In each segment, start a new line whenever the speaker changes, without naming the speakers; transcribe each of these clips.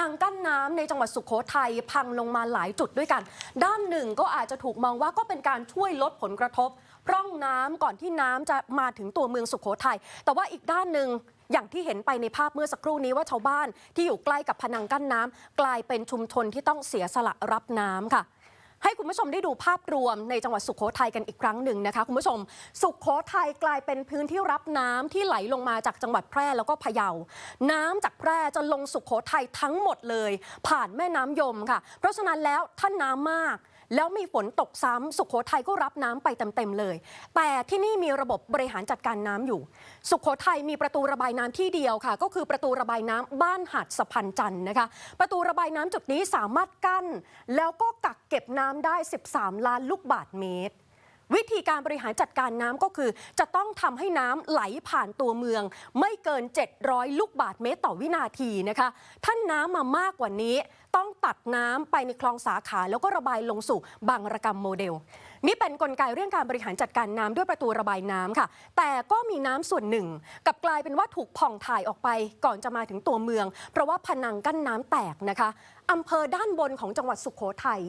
นังกั้นน้ำในจังหวัดสุขโขทัยพังลงมาหลายจุดด้วยกัน ด้านหนึ่งก็อาจจะถูกมองว่าก็เป็นการช่วยลดผลกระทบร่องน้ำก่อนที่น้ำจะมาถึงตัวเมืองสุขโขทัยแต่ว่าอีกด้านหนึ่งอย่างที่เห็นไปในภาพเมื่อสักครู่นี้ว่าชาวบ้านที่อยู่ใกล้กับพนังกั้นน้ำกลายเป็นชุมชนที่ต้องเสียสละรับน้ำค่ะ ให้คุณผู้ชมได้ดูภาพรวมในจังหวัดสุขโขทัยกันอีกครั้งหนึ่งนะคะคุณผู้ชม สุขโขทัยกลายเป็นพื้นที่รับน้ำที่ไหลลงมาจากจังหวัดแพร่แล้วก็พะเยา น้ำจากแพร่จะลงสุขโขทัยทั้งหมดเลย ผ่านแม่น้ำยมค่ะ เพราะฉะนั้นแล้วท่าน้ำมาก แล้วมีฝนตกซ้ำสุขโขทัยก็รับน้ำไปเต็มๆเลย แต่ที่นี่มีระบบบริหารจัดการน้ำอยู่ สุขโขทัยมีประตูระบายน้ำที่เดียวค่ะ ก็คือประตูระบายน้ำบ้านหาดสะพันจันทร์นะคะ ประตูระบายน้ำจุดนี้สามารถกั้น แล้วก็กักเก็บน้ำได้ 13 ล้านลูกบาทเมตร วิธีการบริหารจัดการน้ำก็คือ จะต้องทำให้น้ำไหลผ่านตัวเมือง ไม่เกิน 700 ลูกบาทเมตรต่อวินาทีนะคะถ้าน้ำมามากกว่านี้ ต้องตัดน้ำไปในคลองสาขาแล้วก็ระบายลงสู่บางระกำโมเดล นี่เป็นนกลไกเรื่องการบริหารจัดการน้ำด้วยประตูระบายน้ำค่ะ แต่ก็มีน้ำส่วนหนึ่งกับกลายเป็นว่าถูกผ่องถ่ายออกไปก่อนจะมาถึงตัวเมือง เพราะว่าพนังกั้นน้ำแตกนะคะอำเภอด้านบนของจังหวัดสุขโขทัย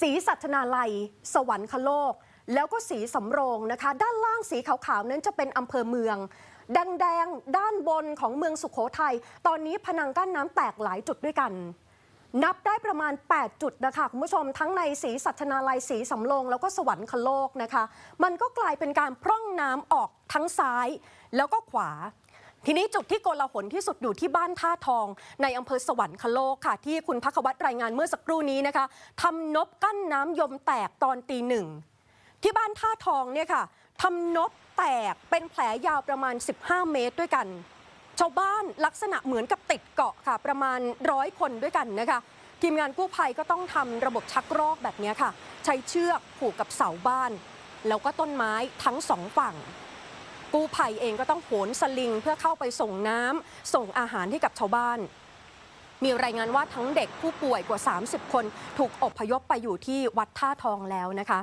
ศรีสัชนาลัย สวรรคโลก แล้วก็สีสำโรงนะคะ ด้านล่างสีขาวๆนั้นจะเป็นอำเภอเมืองแดงๆด้านบนของเมืองสุขโขทัยตอนนี้พนังกั้นน้ำแตกหลายจุดด้วยกัน นับได้ประมาณ 8 จุดนะคะคุณผู้ชมทั้งในสีสัชนาลัยสีสำโรงแล้วก็สวรรคโลกนะคะ มันก็กลายเป็นการพร่องน้ำออกทั้งซ้าย แล้วก็ขวาทีนี้จุดที่โกลาหลที่สุดอยู่ที่บ้านท่าทอง ในอำเภอสวรรคโลกค่ะ ที่คุณพักวัตรรายงานเมื่อสักครู่นี้นะคะทำนบกั้นน้ำยมแตกตอนตีหนึ่ง ที่บ้านท่าทองเนี่ยค่ะทำนบแตกเป็นแผลยาวประมาณ 15 เมตรด้วยกัน ชาวบ้านลักษณะเหมือนกับติดเกาะค่ะ ประมาณร้อยคนด้วยกันนะคะทีมงานกู้ภัยก็ต้องทำระบบชักรอกแบบนี้ค่ะ ใช้เชือกผูกกับเสาบ้าน แล้วก็ต้นไม้ทั้งสองฝั่ง กู้ภัยเองก็ต้องโหนสลิงเพื่อเข้าไปส่งน้ำส่งอาหารให้กับชาวบ้าน มีรายงานว่าทั้งเด็กผู้ป่วยกว่า 30 คน ถูกอบพยพไปอยู่ที่วัดท่าทองแล้วนะคะ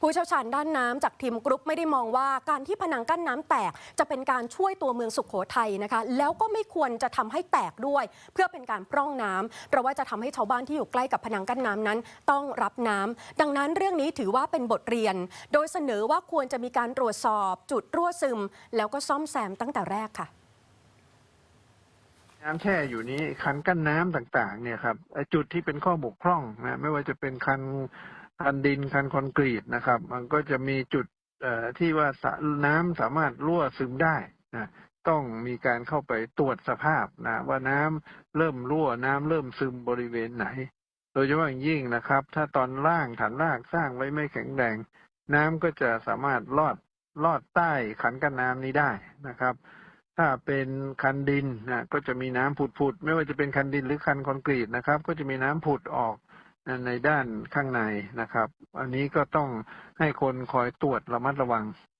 ผู้เชี่ยวชาญด้านน้ำจากทีมกรุ๊ปไม่ได้มองว่าการที่ผนังกั้นน้ำแตก จะเป็นการช่วยตัวเมืองสุขโขทัยนะคะ แล้วก็ไม่ควรจะทำให้แตกด้วย เพื่อเป็นการพร่องน้ำเพราะว่าจะทำให้ชาวบ้านที่อยู่ใกล้กับผนังกั้นน้ำนั้น ต้องรับน้ำดังนั้นเรื่องนี้ถือว่าเป็นบทเรียน โดยเสนอว่าควรจะมีการตรวจสอบจุดรั่วซึม แล้วก็ซ่อมแซมตั้งแต่แรกค่ะ
น้ำแช่อยู่นี้คันกั้นน้ำต่าง ๆ เนี่ยครับจุดที่เป็นข้อบกพร่องนะไม่ว่าจะเป็นคัน คันดินคันคอนกรีตนะครับ มันก็จะมีจุดที่ว่าน้ำสามารถรั่วซึมได้นะต้องมีการเข้าไปตรวจสภาพนะว่าน้ำเริ่มรั่วน้ำเริ่มซึมบริเวณไหน โดยเฉพาะอย่างยิ่งนะครับ ถ้าตอนล่างฐานรากสร้างไว้ไม่แข็งแรง น้ำก็จะสามารถลอดลอดใต้ขันกั้นน้ำนี้ได้นะครับ ถ้าเป็นคันดินนะก็จะมีน้ำผุดๆไม่ว่าจะเป็นคันดินหรือคันคอนกรีตนะครับ ก็จะมีน้ำผุดออก ในด้านข้างในนะครับ อันนี้ก็ต้องให้คนคอยตรวจระมัดระวัง